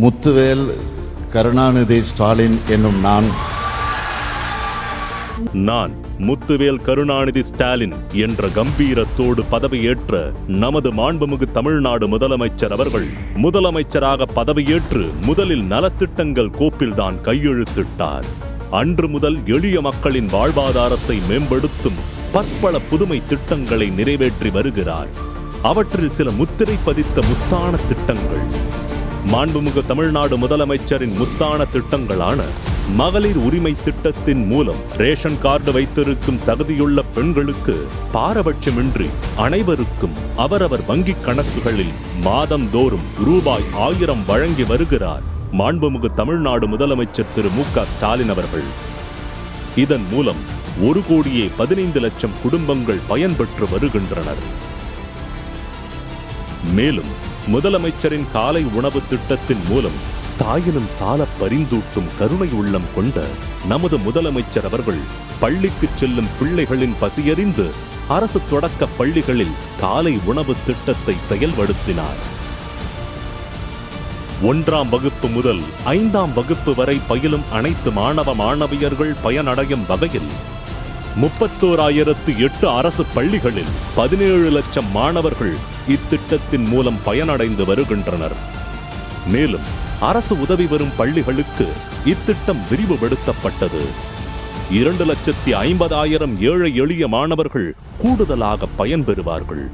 முத்துவேல் கருணாநிதி ஸ்டாலின் என்னும் நான். நான் முத்துவேல் கருணாநிதி ஸ்டாலின் என்ற கம்பீரத்தோடு பதவியேற்ற நமது மாண்புமிகு தமிழ்நாடு முதலமைச்சர் அவர்கள் முதலமைச்சராக பதவியேற்று முதலில் நலத்திட்டங்கள் கோப்பில்தான் கையெழுத்திட்டார். அன்று முதல் எளிய மக்களின் வாழ்வாதாரத்தை மேம்படுத்தும் பற்பல புதுமை திட்டங்களை நிறைவேற்றி வருகிறார். அவற்றில் சில முத்திரை பதித்த முத்தான திட்டங்கள். மாண்புமிகு தமிழ்நாடு முதலமைச்சரின் முத்தான திட்டங்களான மகளிர் உரிமை திட்டத்தின் மூலம் ரேஷன் கார்டு வைத்திருக்கும் தகுதியுள்ள பெண்களுக்கு பாரபட்சமின்றி அனைவருக்கும் அவரவர் வங்கிக் கணக்குகளில் மாதந்தோறும் ரூபாய் ஆயிரம் வழங்கி வருகிறார் மாண்புமிகு தமிழ்நாடு முதலமைச்சர் திரு மு க ஸ்டாலின் அவர்கள். இதன் மூலம் ஒரு கோடியே பதினைந்து லட்சம் குடும்பங்கள் பயன்பெற்று வருகின்றனர். மேலும் முதலமைச்சரின் காலை உணவு திட்டத்தின் மூலம் தாயினும் சால பரிந்தூட்டும் கருணை உள்ளம் கொண்ட நமது முதலமைச்சர் அவர்கள் பள்ளிக்கு செல்லும் பிள்ளைகளின் பசியறிந்து அரசு தொடக்க பள்ளிகளில் காலை உணவு திட்டத்தை செயல்படுத்தினார். ஒன்றாம் வகுப்பு முதல் ஐந்தாம் வகுப்பு வரை பயிலும் அனைத்து மாணவ மாணவியர்கள் பயனடையும் வகையில் முப்பத்தோராயிரத்து எட்டு அரசு பள்ளிகளில் பதினேழு லட்சம் மாணவர்கள் இத்திட்டத்தின் மூலம் பயனடைந்து வருகின்றனர். மேலும் அரசு உதவி வரும் பள்ளிகளுக்கு இத்திட்டம் விரிவுபடுத்தப்பட்டது. இரண்டு லட்சத்தி ஐம்பதாயிரம் ஏழை எளிய மாணவர்கள் கூடுதலாக பயன்பெறுவார்கள்.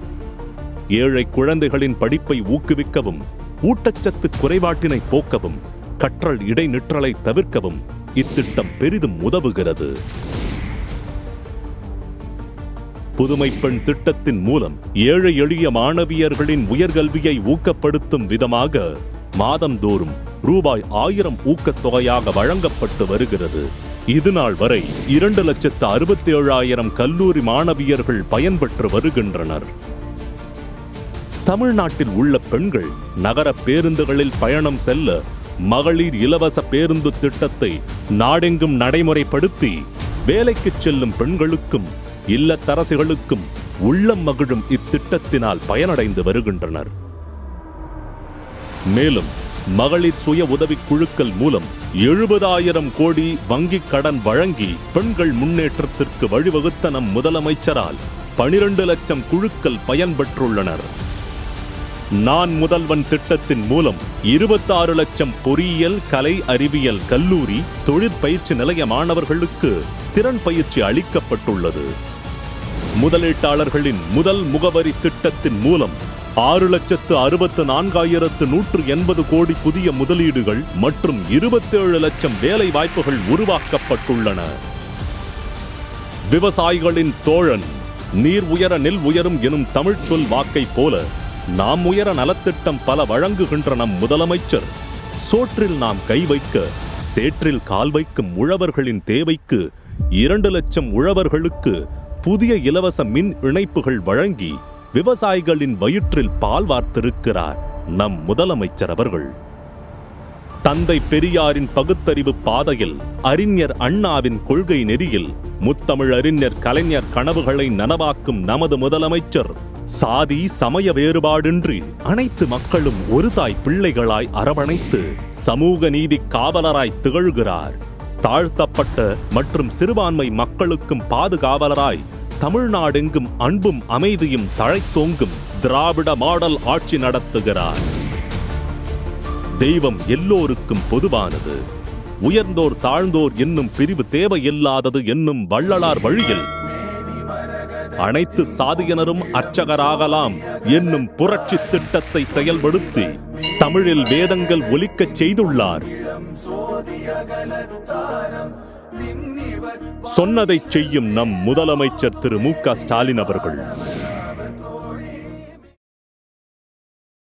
ஏழை குழந்தைகளின் படிப்பை ஊக்குவிக்கவும் ஊட்டச்சத்து குறைபாட்டினை போக்கவும் கற்றல் இடைநிற்றலை தவிர்க்கவும் இத்திட்டம் பெரிதும் உதவுகிறது. புதுமை பெண் திட்டத்தின் மூலம் ஏழை எளிய மாணவியர்களின் உயர்கல்வியை ஊக்கப்படுத்தும் விதமாக மாதந்தோறும் ரூபாய் ஆயிரம் ஊக்கத்தொகையாக வழங்கப்பட்டு வருகிறது. இதுநாள் வரை இரண்டு லட்சத்து அறுபத்தி ஏழாயிரம் கல்லூரி மாணவியர்கள் பயன்பெற்று வருகின்றனர். தமிழ்நாட்டில் உள்ள பெண்கள் நகர பேருந்துகளில் பயணம் செல்ல மகளிர் இலவச பேருந்து திட்டத்தை நாடெங்கும் நடைமுறைப்படுத்தி வேலைக்கு செல்லும் பெண்களுக்கும் இல்லத்தரசிகளுக்கும் உள்ளம் மகிழும் இத்திட்டத்தினால் பயனடைந்து வருகின்றனர். மேலும் மகளிர் சுய உதவிக் குழுக்கள் மூலம் எழுபதாயிரம் கோடி வங்கிக் கடன் வழங்கி பெண்கள் முன்னேற்றத்திற்கு வழிவகுத்த நம் முதலமைச்சரால் பனிரெண்டு லட்சம் குழுக்கள் பயன்பெற்றுள்ளனர். நான் முதல்வன் திட்டத்தின் மூலம் இருபத்தாறு லட்சம் பொறியியல் கலை அறிவியல் கல்லூரி தொழிற்பயிற்சி நிலைய மாணவர்களுக்கு திறன் பயிற்சி அளிக்கப்பட்டுள்ளது. முதலீட்டாளர்களின் முதல் முகவரி திட்டத்தின் மூலம் ஆறு லட்சத்து அறுபத்து நான்காயிரத்து நூற்று எண்பது கோடி புதிய முதலீடுகள் மற்றும் இருபத்தேழு லட்சம் வேலை வாய்ப்புகள் உருவாக்கப்பட்டுள்ளன. விவசாயிகளின் தோழன் நீர் உயர நெல் உயரும் எனும் தமிழ் சொல் வாக்கை போல நாம் உயர நலத்திட்டம் பல வழங்குகின்ற நம் முதலமைச்சர். சோற்றில் நாம் கை வைக்க சேற்றில் கால் வைக்கும் உழவர்களின் தேவைக்கு இரண்டு லட்சம் உழவர்களுக்கு புதிய இலவச மின் இணைப்புகள் வழங்கி விவசாயிகளின் வயிற்றில் பால் வார்த்திருக்கிறார் நம் முதலமைச்சர் அவர்கள். தந்தை பெரியாரின் பகுத்தறிவு பாதையில் அறிஞர் அண்ணாவின் கொள்கை நெறியில் முத்தமிழ் அறிஞர் கலைஞர் கனவுகளை நனவாக்கும் நமது முதலமைச்சர். சாதி சமய வேறுபாடின்றி அனைத்து மக்களும் ஒரு தாய் பிள்ளைகளாய் அரவணைத்து சமூக நீதி காவலராய் திகழ்கிறார். தாழ்த்தப்பட்ட மற்றும் சிறுபான்மை மக்களுக்கும் பாதுகாவலராய் தமிழ்நாடெங்கும் அன்பும் அமைதியும் தழைத்தோங்கும் திராவிட மாடல் ஆட்சி நடத்துகிறார். தெய்வம் எல்லோருக்கும் பொதுவானது. உயர்ந்தோர் தாழ்ந்தோர் என்னும் பிரிவு தேவையில்லாதது என்னும் வள்ளலார் வழியில் அனைத்து சாதியினரும் அர்ச்சகராகலாம் என்னும் புரட்சி திட்டத்தை செயல்படுத்தி தமிழில் வேதங்கள் ஒலிக்கச் செய்துள்ளார். சொன்னதை செய்யும் நம் முதலமைச்சர் திரு மு க ஸ்டாலின் அவர்கள்.